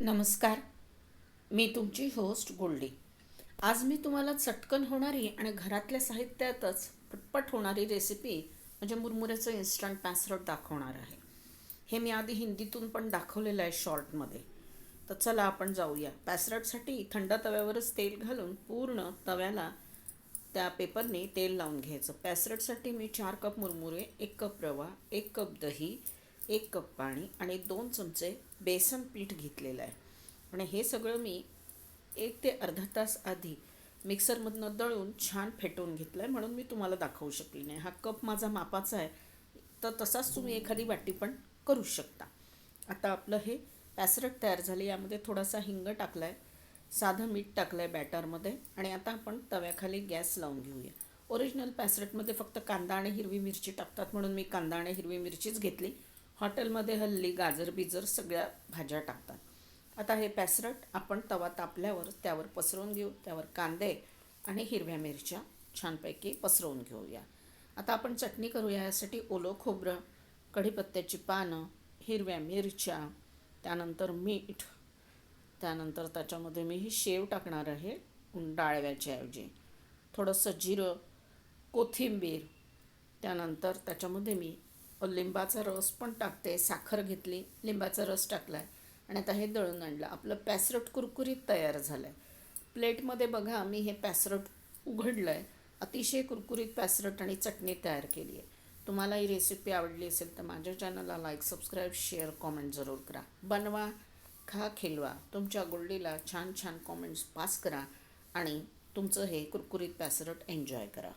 नमस्कार. मी तुमची होस्ट गोल्डी. आज मी तुम्हाला चटकन होणारी आणि घरातल्या साहित्यातच पटपट होणारी रेसिपी म्हणजे मुरमुऱ्याचं इन्स्टंट पॅसरट दाखवणार आहे. हे मी आधी हिंदीतून पण दाखवलेलं आहे शॉर्टमध्ये तर चला आपण जाऊया. पॅसरटसाठी थंड तव्यावरच तेल घालून पूर्ण तव्याला त्या पेपरने तेल लावून घ्यायचं. पॅसरटसाठी मी चार कप मुरमुरे एक कप रवा एक कप दही एक कप पाणी आणि दोन चमचे बेसन पीठ घेतलेलं आहे. आणि हे सगळं मी एक ते अर्धा तास आधी मिक्सरमधनं दळून छान फेटवून घेतलं आहे म्हणून मी तुम्हाला दाखवू शकली नाही. हा कप माझा मापाचा आहे. तर तसाच तुम्ही एखादी वाटी पण करू शकता. आता आपलं हे पॅसरट तयार झाले यामध्ये थोडासा हिंग टाकला आहे साधं मीठ टाकलं आहे बॅटरमध्ये आणि आता आपण तव्याखाली गॅस लावून घेऊया. ओरिजिनल पॅसरटमध्ये फक्त कांदा आणि हिरवी मिरची टाकतात म्हणून मी कांदा आणि हिरवी मिरचीच घेतली. हॉटेलमध्ये हल्ली गाजर बिजर सगळ्या भाज्या टाकतात. आता हे पॅसरट आपण तवा तापल्यावर त्यावर पसरवून घेऊ त्यावर कांदे आणि हिरव्या मिरच्या छानपैकी पसरवून घेऊया. आता आपण चटणी करूया यासाठी ओलं खोबरं कढीपत्त्याची पानं हिरव्या मिरच्या त्यानंतर मीठ त्यानंतर त्याच्यामध्ये मी ही शेव टाकणार आहे डाळव्याच्या ऐवजी. थोडंसं जिरं कोथिंबीर त्यानंतर त्याच्यामध्ये मी लिंबाचा रस पण टाकते साखर घेतली लिंबाचा रस टाकला आहे आणि आता हे दळून आणलं. आपलं पॅसरट कुरकुरीत तयार झालं आहे प्लेटमध्ये बघा मी हे पॅसरट उघडलं आहे अतिशय कुरकुरीत पॅसरट आणि चटणी तयार केली आहे. तुम्हाला ही रेसिपी आवडली असेल तर माझ्या चॅनलला लाईक सबस्क्राईब शेअर कॉमेंट जरूर करा. बनवा खा खिलवा. तुमच्या गोल्डीला छान छान कॉमेंट्स पास करा आणि तुमचं हे कुरकुरीत पॅसरट एन्जॉय करा.